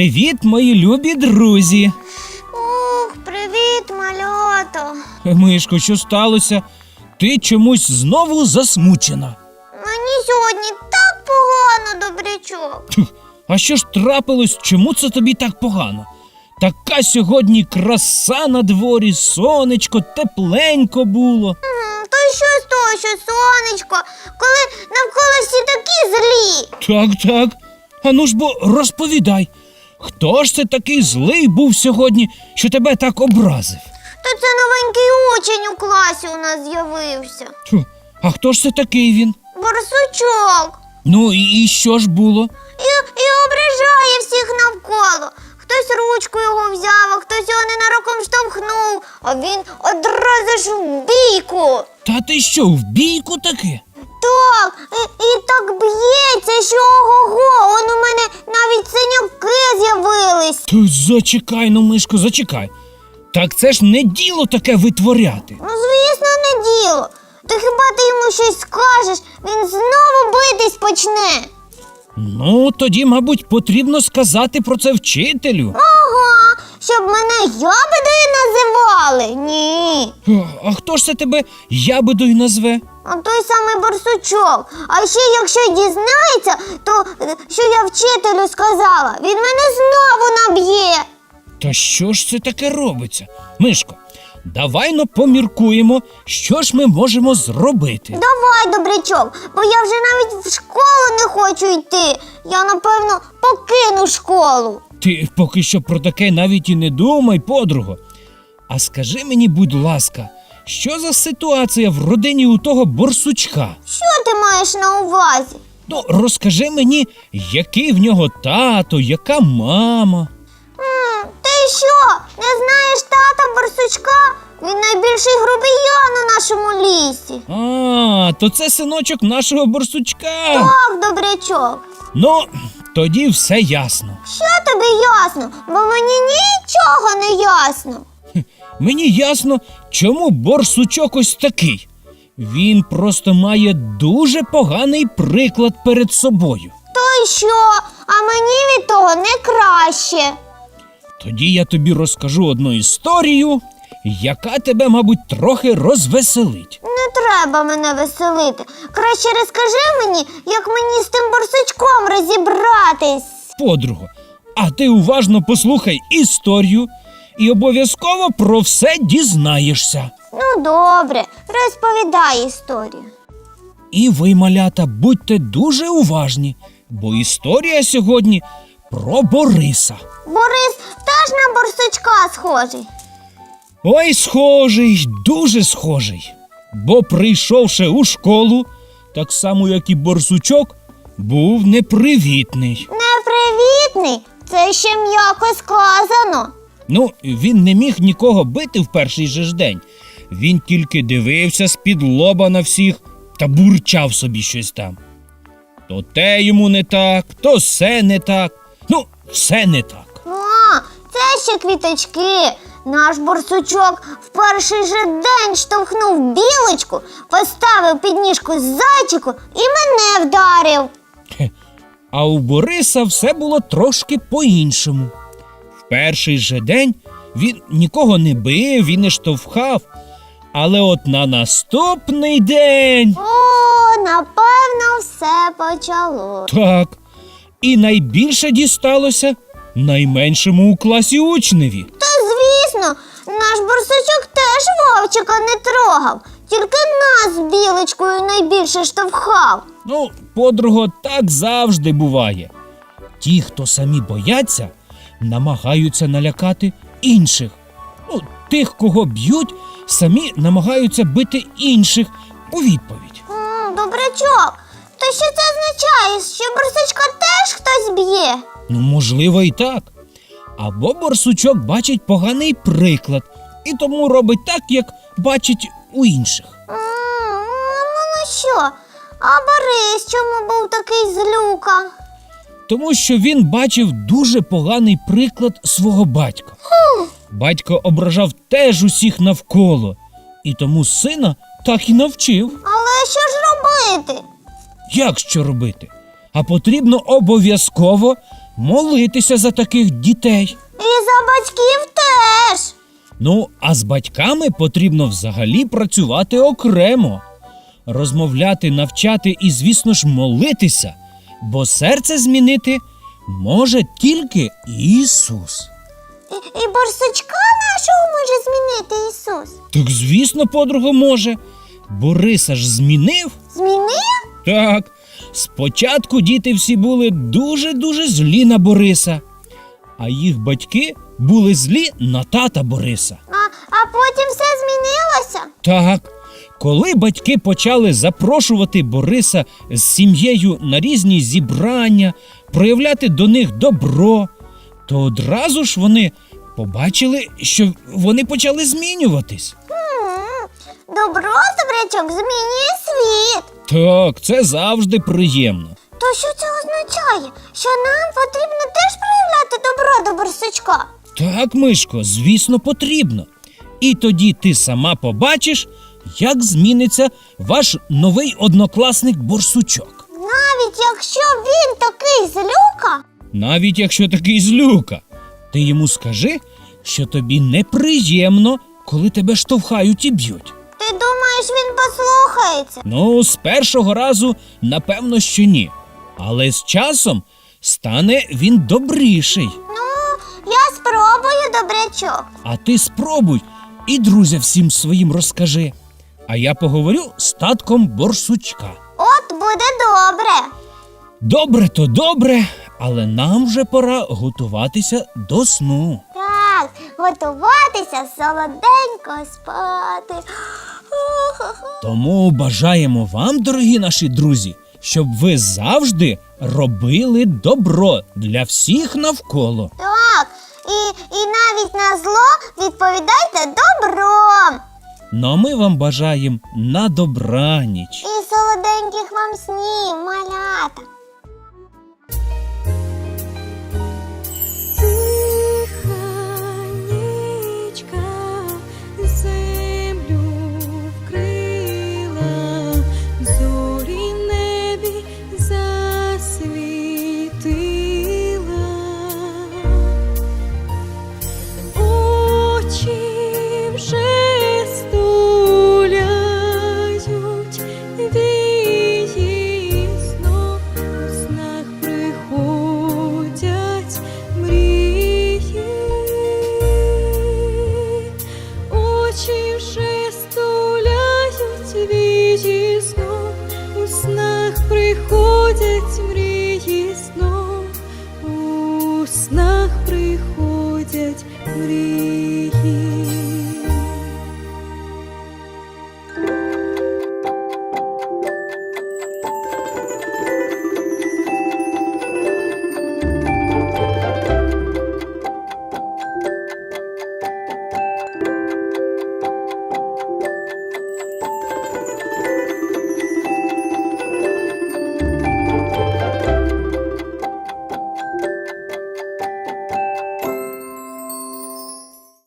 Привіт, мої любі друзі. Ух, привіт, мальото. Мишко, що сталося? Ти чомусь знову засмучена. Мені сьогодні так погано, добрячок. Тьф, А що ж трапилось? Чому це тобі так погано? Така сьогодні краса на дворі, сонечко, тепленько було. М, То що з того, що сонечко, коли навколо всі такі злі. Так, так. Ану ж бо розповідай, хто ж це такий злий був сьогодні, що тебе так образив? То це новенький учень у класі у нас з'явився. Тьфу, а хто ж це такий він? Барсучок. Ну і, і що ж було? І, і ображає всіх навколо. Хтось ручку його взяв, а хтось його ненароком штовхнув, а він одразу ж в бійку. Та ти що, в бійку таки? Так, і, і так б'ється, що ого-го, он у мене навіть синяки з'явились. Ти зачекай, ну, мишко, зачекай. Так це ж не діло таке витворяти. Ну, звісно, не діло. Ти хіба ти йому щось скажеш, він знову битись почне. Ну, тоді, мабуть, потрібно сказати про це вчителю. Ага, щоб мене ябедою називали. Ні. А хто ж це тебе ябедою назве? А той самий барсучок. А ще якщо дізнається, то що я вчителю сказала, він мене знову наб'є. Та що ж це таке робиться? Мишко, давай но поміркуємо, що ж ми можемо зробити. Давай, добрячок, бо я вже навіть в школу не хочу йти. Я, напевно, покину школу. Ти поки що про таке навіть і не думай, подруго. А скажи мені, будь ласка, що за ситуація в родині у того борсучка? Що ти маєш на увазі? Ну, розкажи мені, який в нього тато, яка мама. М, ти що, не знаєш тата барсучка? Він найбільший грубіян у нашому лісі. А, то це синочок нашого борсучка. Так, добрячок. Ну, тоді все ясно. Що тобі ясно? Бо мені нічого не ясно. Мені ясно, чому борсучок ось такий. Він просто має дуже поганий приклад перед собою. То й що? А мені від того не краще. Тоді я тобі розкажу одну історію, яка тебе, мабуть, трохи розвеселить. Не треба мене веселити. Краще розкажи мені, як мені з тим борсучком розібратись. Подруго, а ти уважно послухай історію і обов'язково про все дізнаєшся. Ну, добре, розповідай історію. І ви, малята, будьте дуже уважні, бо історія сьогодні про Бориса. Борис теж на борсучка схожий. Ой, схожий, дуже схожий. Бо прийшовши у школу, так само як і борсучок, був непривітний. Непривітний, це ще м'яко сказано. Ну, він не міг нікого бити в перший же ж день. Він тільки дивився з-під лоба на всіх та бурчав собі щось там. То те йому не так, то все не так. Ну, все не так. А, це ще квіточки. Наш борсучок в перший же день штовхнув білочку, поставив підніжку зайчику і мене вдарив. А у Бориса все було трошки по-іншому. Перший же день він нікого не бив і не штовхав. Але от на наступний день. О, напевно, все почало. Так. І найбільше дісталося найменшому у класі учневі. Та звісно, наш борсучок теж вовчика не трогав, тільки нас з білочкою найбільше штовхав. Ну, подруго, так завжди буває. Ті, хто самі бояться, намагаються налякати інших. Ну, тих, кого б'ють, самі намагаються бити інших у відповідь. М, Добрячок, то що це означає, що борсучка теж хтось б'є? Ну, можливо, і так. Або борсучок бачить поганий приклад і тому робить так, як бачить у інших. Ну, ну що, а Борис чому був такий злюка? Тому що він бачив дуже поганий приклад свого батька. Батько ображав теж усіх навколо, і тому сина так і навчив. Але що ж робити? Як що робити? А потрібно обов'язково молитися за таких дітей. І за батьків теж. Ну, а з батьками потрібно взагалі працювати окремо, розмовляти, навчати і, звісно ж, молитися, бо серце змінити може тільки Ісус. І, і борсучка нашого може змінити Ісус. Так, звісно, подруга може. Бориса ж змінив. Змінив? Так, спочатку діти всі були дуже-дуже злі на Бориса, а їх батьки були злі на тата Бориса. А, а потім все змінилося? Так, коли батьки почали запрошувати Бориса з сім'єю на різні зібрання, проявляти до них добро, то одразу ж вони побачили, що вони почали змінюватись. Добро добрячок змінює світ. Так, це завжди приємно. То що це означає? Що нам потрібно теж проявляти добро до борсучка? Так, Мишко, звісно, потрібно. І тоді ти сама побачиш, як зміниться ваш новий однокласник борсучок. Навіть якщо він такий злюка, Навіть якщо такий злюка, ти йому скажи, що тобі неприємно, коли тебе штовхають і б'ють. ти думаєш, він послухається? Ну, з першого разу, напевно, що ні. Але з часом стане він добріший. Ну, я спробую добрячок. А ти спробуй і друзям всім своїм розкажи. А я поговорю з татком борсучка. От буде добре. Добре то добре, але нам вже пора готуватися до сну. Так, готуватися солоденько спати. Тому бажаємо вам, дорогі наші друзі, щоб ви завжди робили добро для всіх навколо. Так, і, і навіть на зло відповідайте добром. Ну а ми вам бажаємо на добраніч. І солоденьких вам снів, малята. Krishna.